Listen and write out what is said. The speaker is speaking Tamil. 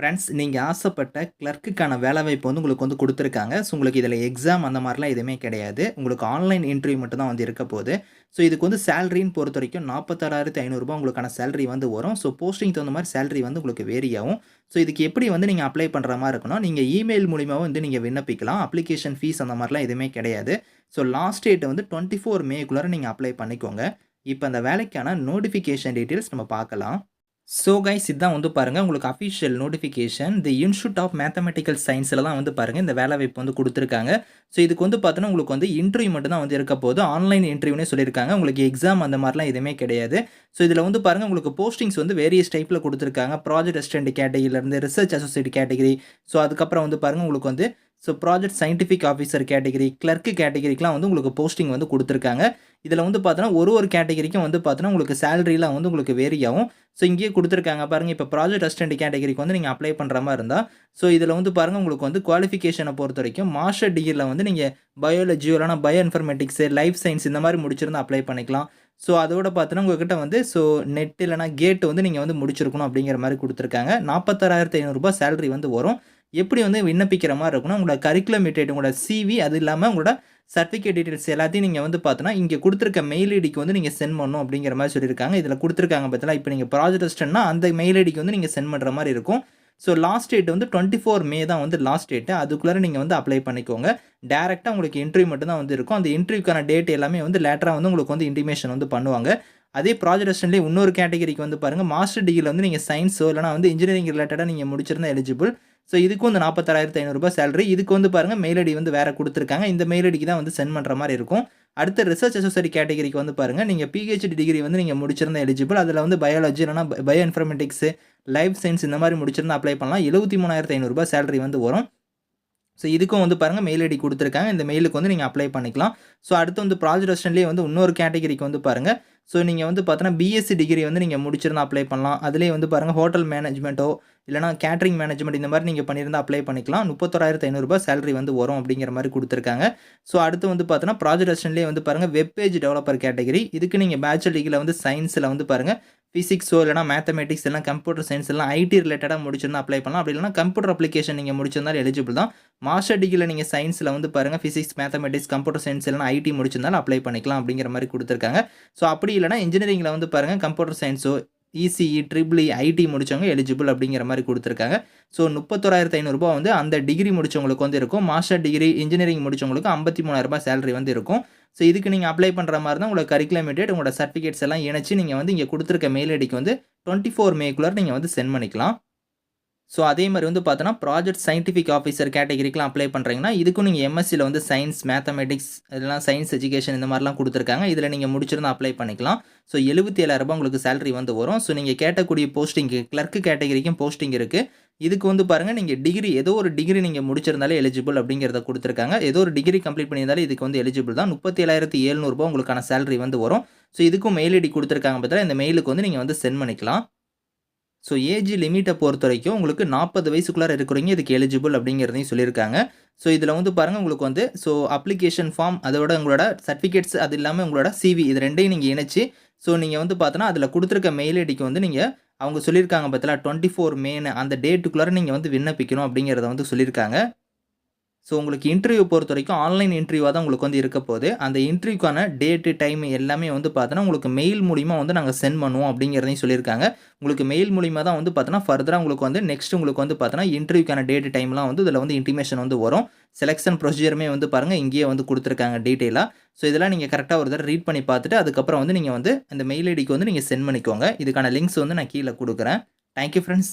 ஃப்ரெண்ட்ஸ் நீங்கள் ஆசைப்பட்ட கிளர்க்குக்கான வேலைவாய்ப்பு வந்து உங்களுக்கு வந்து கொடுத்துருக்காங்க. ஸோ உங்களுக்கு இதில் எக்ஸாம் அந்த மாதிரிலாம் எதுவுமே கிடையாது. உங்களுக்கு ஆன்லைன் இன்டர்வியூ மட்டும் தான் வந்து இருக்க போகுது. ஸோ இதுக்கு வந்து சேலரின்னு பொறுத்த வரைக்கும் நாற்பத்தாறாயிரத்து ஐநூறுரூபா உங்களுக்கான சேலரி வந்து வரும். ஸோ போஸ்டிங் தகுந்த மாதிரி சேலரி வந்து உங்களுக்கு வேரி ஆகும். ஸோ இதுக்கு எப்படி வந்து நீங்கள் அப்ளை பண்ணுற மாதிரி இருக்கணும்? நீங்கள் இமெயில் மூலியமாக வந்து நீங்கள் விண்ணப்பிக்கலாம். அப்ளிகேஷன் ஃபீஸ் அந்த மாதிரிலாம் எதுவுமே கிடையாது. ஸோ லாஸ்ட் டேட் வந்து டுவெண்ட்டி ஃபோர் மேக்குள்ளார நீங்கள் அப்ளை பண்ணிக்கோங்க. இப்போ அந்த வேலைக்கான நோட்டிஃபிகேஷன் டீட்டெயில்ஸ் நம்ம பார்க்கலாம். ஸோ கைஸ் இதுதான் வந்து பாருங்கள் உங்களுக்கு official notification the institute of mathematical சயின்ஸில் தான் வந்து பாருங்கள் இந்த வேலை வாய்ப்பு வந்து கொடுத்துருக்காங்க. ஸோ இதுக்கு வந்து பார்த்தோன்னா உங்களுக்கு வந்து இன்டர்வியூ மட்டும் தான் வந்து இருக்க போது ஆன்லைன் இன்டர்வியூனே சொல்லியிருக்காங்க. உங்களுக்கு எக்ஸாம் அந்த மாதிரிலாம் எதுவுமே கிடையாது. ஸோ இதில் வந்து பாருங்கள் உங்களுக்கு போஸ்டிங்ஸ் வந்து வேரியஸ் டைப்பில் கொடுத்துருக்காங்க. ப்ராஜெக்ட் அசிஸ்டன்ட் கேட்டகிரிலேருந்து ரிசர்ச் அசோசியேட் கேட்டகிரி ஸோ அதுக்கப்புறம் வந்து பாருங்கள் உங்களுக்கு வந்து so project scientific officer category clerk கேட்டகிரிக்கெலாம் வந்து உங்களுக்கு போஸ்டிங் வந்து கொடுத்துருக்காங்க. இதில் வந்து பார்த்தோன்னா ஒரு ஒரு கேட்டகிரிக்கும் வந்து பார்த்தோன்னா உங்களுக்கு சேலரிலாம் வந்து உங்களுக்கு வேரி ஆகும். ஸோ இங்கேயே கொடுத்துருக்காங்க பாருங்கள் இப்போ ப்ராஜெக்ட் அசிஸ்டன்ட் கேட்டகிரிக்கு வந்து நீங்கள் அப்ளை பண்ணுற மாதிரி இருந்தால் ஸோ இதில் வந்து பாருங்கள் உங்களுக்கு வந்து குவாலிஃபிகேஷனை பொறுத்த வரைக்கும் மாஸ்டர் டிகிரியில் வந்து நீங்கள் பயாலஜி இல்லைனா பயோ இன்ஃபர்மேட்டிக்ஸு லைஃப் சயின்ஸ் இந்த மாதிரி முடிச்சிருந்தா அப்ளை பண்ணிக்கலாம். ஸோ அதோட பார்த்தோன்னா உங்கள்கிட்ட வந்து ஸோ நெட் இல்லைனா கேட் வந்து நீங்கள் வந்து முடிச்சிருக்கணும் அப்படிங்கிற மாதிரி கொடுத்துருக்காங்க. நாற்பத்தாறாயிரத்து ஐநூறுரூபா சேலரி வந்து வரும். எப்படி வந்து விண்ணப்பிக்கிற மாதிரி இருக்குன்னா உங்களோட கரிக்குலம் டீட்டெயில் உங்களோட சிவி அது இல்லாமல் உங்களோட சர்டிஃபிகேட் டீட்டெயில்ஸ் எல்லாத்தையும் நீங்கள் வந்து பார்த்தோன்னா இங்கே கொடுத்துருக்க மெயில் ஐடிக்கு வந்து நீங்கள் சென்ட் பண்ணணும் அப்படிங்கிற மாதிரி சொல்லியிருக்காங்க. இதில் கொடுத்துருக்காங்க பார்த்தீங்களா? இப்போ நீங்கள் ப்ராஜெக்ட் அசிஸ்டன்ட்னா அந்த மெயில் ஐடிக்கு வந்து நீங்கள் சென்ட் பண்ணுற மாதிரி இருக்கும். ஸோ லாஸ்ட் டேட் வந்து டுவெண்ட்டி ஃபோர் மே தான் வந்து லாஸ்ட் டேட்டு அதுக்குள்ளே நீங்கள் வந்து அப்ளை பண்ணிக்கோங்க. டேரெக்டாக உங்களுக்கு இன்டர்வியூ மட்டும் தான் வந்து இருக்கும். அந்த இன்டர்வியூக்கான டேட் எல்லாமே வந்து லேட்டராக வந்து உங்களுக்கு வந்து இன்டிமேஷன் வந்து பண்ணுவாங்க. அதே ப்ராஜெக்ட் அசிஸ்டன்ட்லேயே இன்னொரு கேட்டகரிக்கு வந்து பாருங்கள் மாஸ்டர் டிகிரியில் வந்து நீங்கள் சயின்ஸோ இல்லைனா வந்து இன்ஜினியரிங் ரிலேட்டடாக நீங்கள் முடிச்சிருந்தா எலிஜிபிள் ஸோ இதுக்கும் வந்து நாற்பத்தாறாயிரத்து ஐநூறுரூபா சேலரி இதுக்கு வந்து பாருங்கள் மெயில் ஐடி வந்து வேறு கொடுத்துருக்காங்க. இந்த மெயில் ஐடிக்கு தான் வந்து சென்ட் பண்ணுற மாதிரி இருக்கும். அடுத்த ரிசர்ச் அசோசரி கேட்டகரிக்கு வந்து பாருங்கள் நீங்கள் பிஹெச்டி டிகிரி வந்து நீங்கள் முடிச்சிருந்த எலிஜிபிள் அதில் வந்து பயாலஜி இல்லைனா பயோ இன்ஃபர்மேட்டிக்ஸு லைஃப் சயின்ஸ் இந்த மாதிரி முடிச்சிருந்தா அப்ளை பண்ணலாம். எழுபத்தி மூணாயிரத்து ஐநூறுரூபா சேலரி வந்து வரும். ஸோ இதுக்கும் வந்து பாருங்கள் மெயில் ஐடி கொடுத்துருக்காங்க. இந்த மெயிலுக்கு வந்து நீங்கள் அப்ளை பண்ணிக்கலாம். ஸோ அடுத்து வந்து ப்ராஜெக்ட் அசிஸ்டன்ட்லேயே வந்து இன்னொரு கேட்டகரிக்கு வந்து பாருங்கள் ஸோ நீங்கள் வந்து பார்த்தோன்னா பிஎஸ்சி டிகிரி வந்து நீங்கள் முடிச்சிருந்தா அப்ளை பண்ணலாம். அதிலே வந்து பாருங்கள் ஹோட்டல் மேனேஜ்மெண்ட்டோ இல்லைனா கேட்ரிங் மேனேஜ்மெண்ட் இந்த மாதிரி நீங்கள் பண்ணியிருந்தால் அப்ளை பண்ணிக்கலாம். முப்பத்தொராயிரத்து ஐநூறுரூபா சேலரி வந்து வரும் அப்படிங்கிற மாதிரி கொடுத்துருக்காங்க. ஸோ அடுத்து வந்து பார்த்தோன்னா ப்ராஜெக்ட் அசிஸ்டன்ட்லேயே வந்து பாருங்கள் வெப்பேஜ் டெவலப்பர் கேட்டகரி இதுக்கு நீங்கள் பேச்சுலர் டிகிரியில் வந்து சயின்ஸில் வந்து பாருங்கள் ஃபிசிக்ஸோ இல்லைனா மேத்தமெட்டிக்ஸ் எல்லாம் கம்ப்யூட்டர் சயின்ஸ் எல்லாம் ஐடி ரிலேட்டடாக முடிச்சிருந்தா அப்ளை பண்ணலாம். அப்படி இல்லைனா கம்ப்யூட்டர் அப்ளிகேஷன் நீங்கள் முடிச்சிருந்தாலும் எலிஜிபிள் தான். மாஸ்டர் டிகிரியில் நீங்கள் சயின்ஸில் வந்து பாருங்கள் ஃபிசிக்ஸ் மேத்தமெட்டிக்ஸ் கம்ப்யூட்டர் சயின்ஸ் எல்லாம் ஐடி முடிச்சிருந்தாலும் அப்ளை பண்ணிக்கலாம் அப்படிங்கிற மாதிரி கொடுத்துருக்காங்க. ஸோ அப்படி இல்லைனா இன்ஜினியரிங்கில் வந்து பாருங்கள் கம்ப்யூட்டர் சயின்ஸோ இசிஇ ட்ரிபிள் ஐடி முடித்தவங்க எலிஜிபிள் அப்படிங்கிற மாதிரி கொடுத்துருக்காங்க. ஸோ முப்பத்தோராயிரத்து ஐநூறுரூபா வந்து அந்த டிகிரி முடித்தவங்களுக்கு வந்து இருக்கும். மாஸ்டர் டிகிரி இன்ஜினியரிங் முடித்தவங்களுக்கு ஐம்பத்தி மூணாயிரரூபா சேலரி வந்து இருக்கும். ஸோ இதுக்கு நீங்கள் அப்ளை பண்ணுற மாதிரி தான் உங்களோட கரிக்குலம் உங்களோட சர்டிஃபிகேட்ஸ் எல்லாம் இணைச்சி நீங்கள் வந்து இங்கே கொடுத்துருக்க மெயில் ஐடிக்கு வந்து டுவெண்ட்டி ஃபோர் மேக்குள்ளே நீங்கள் வந்து சென்ட் பண்ணிக்கலாம். ஸோ அதே மாதிரி வந்து பார்த்தோன்னா ப்ராஜெக்ட் சயின்டிஃபிக் ஆஃபீஸர் கேட்டகரிக்கெலாம் அப்ளை பண்ணுறீங்கன்னா இதுக்கும் நீங்கள் எம்எஸ்சியில் வந்து சயின்ஸ் மேத்தமெட்டிக்ஸ் இதெல்லாம் சயின்ஸ் எஜுகேஷன் இந்த மாதிரிலாம் கொடுத்துருக்காங்க. இதில் நீங்கள் முடிச்சிருந்தா அப்ளை பண்ணிக்கலாம். ஸோ எழுபத்தி ஏழாயிரரூபா உங்களுக்கு சேலரி வந்து வரும். ஸோ நீங்கள் கேட்டக்கூடிய போஸ்டிங்கு கிளர்க்கு கேட்டகரிக்கும் போஸ்டிங் இருக்குது இதுக்கு வந்து பாருங்கள் நீங்கள் டிகிரி ஏதோ ஒரு டிகிரி நீங்கள் முடிச்சிருந்தாலே எலிஜிபிள் அப்படிங்கிறத கொடுத்துருக்காங்க. ஏதோ ஒரு டிகிரி கம்ப்ளீட் பண்ணியிருந்தாலே இதுக்கு வந்து எலிஜிபிள் தான். முப்பத்தி ஏழாயிரத்தி எழுநூறுபா உங்களுக்கான சேலரி வந்து வரும். ஸோ இதுக்கும் மெயில் ஐடி கொடுத்துருக்காங்க பார்த்தா இந்த மெயிலுக்கு வந்து நீங்கள் வந்து சென்ட் பண்ணிக்கலாம். ஸோ ஏஜ் லிமிட்டை பொறுத்த வரைக்கும் உங்களுக்கு நாற்பது வயசுக்குள்ளார இருக்கிறவங்க இதுக்கு எலிஜிபிள் அப்படிங்கிறதையும் சொல்லியிருக்காங்க. ஸோ இதில் வந்து பாருங்கள் உங்களுக்கு வந்து ஸோ அப்ளிகேஷன் ஃபார்ம் அதோட உங்களோட சர்டிஃபிகேட்ஸ் அது இல்லாமல் உங்களோட சிவி இது ரெண்டையும் நீங்கள் இணைச்சி ஸோ நீங்கள் வந்து பார்த்தோன்னா அதில் கொடுத்துருக்க மெயில் ஐடிக்கு வந்து நீங்கள் அவங்க சொல்லியிருக்காங்க பார்த்தீங்களா டுவெண்ட்டி ஃபோர் மேனு அந்த டேட்டுக்குள்ளார நீங்கள் வந்து விண்ணப்பிக்கணும் அப்படிங்கிறத வந்து சொல்லியிருக்காங்க. ஸோ உங்களுக்கு இன்டர்வியூ பொறுத்த வரைக்கும் ஆன்லைன் இன்டர்வியூவாக தான் உங்களுக்கு வந்து இருக்க போகுது. அந்த இன்டர்வியூக்கான டேட்டு டைம் எல்லாமே வந்து பார்த்தோன்னா உங்களுக்கு மெயில் மூலிமா வந்து நாங்கள் சென்ட் பண்ணுவோம் அப்படிங்கிறதையும் சொல்லியிருக்காங்க. உங்களுக்கு மெயில் மூலிமா தான் வந்து பார்த்தோன்னா ஃபர்தராக உங்களுக்கு வந்து நெக்ஸ்ட் உங்களுக்கு வந்து பார்த்தோன்னா இன்டர்வியூக்கான டேட்டு டைம்லாம் வந்து இதில் வந்து இன்டிமேஷன் வந்து வரும். செலெக்ஷன் ப்ரொசீஜருமே வந்து பாருங்கள் இங்கேயே வந்து கொடுத்துருக்காங்க டீட்டெயிலாக ஸோ இதெல்லாம் நீங்கள் கரெக்டாக ஒரு தடவை ரீட் பண்ணி பார்த்துட்டு அதுக்கப்புறம் வந்து நீங்கள் வந்து அந்த மெயில் ஐடிக்கு வந்து நீங்கள் சென்ட் பண்ணிக்கோங்க. இதுக்கான லிங்க்ஸ் வந்து நான் கீழே கொடுக்குறேன். Thank you friends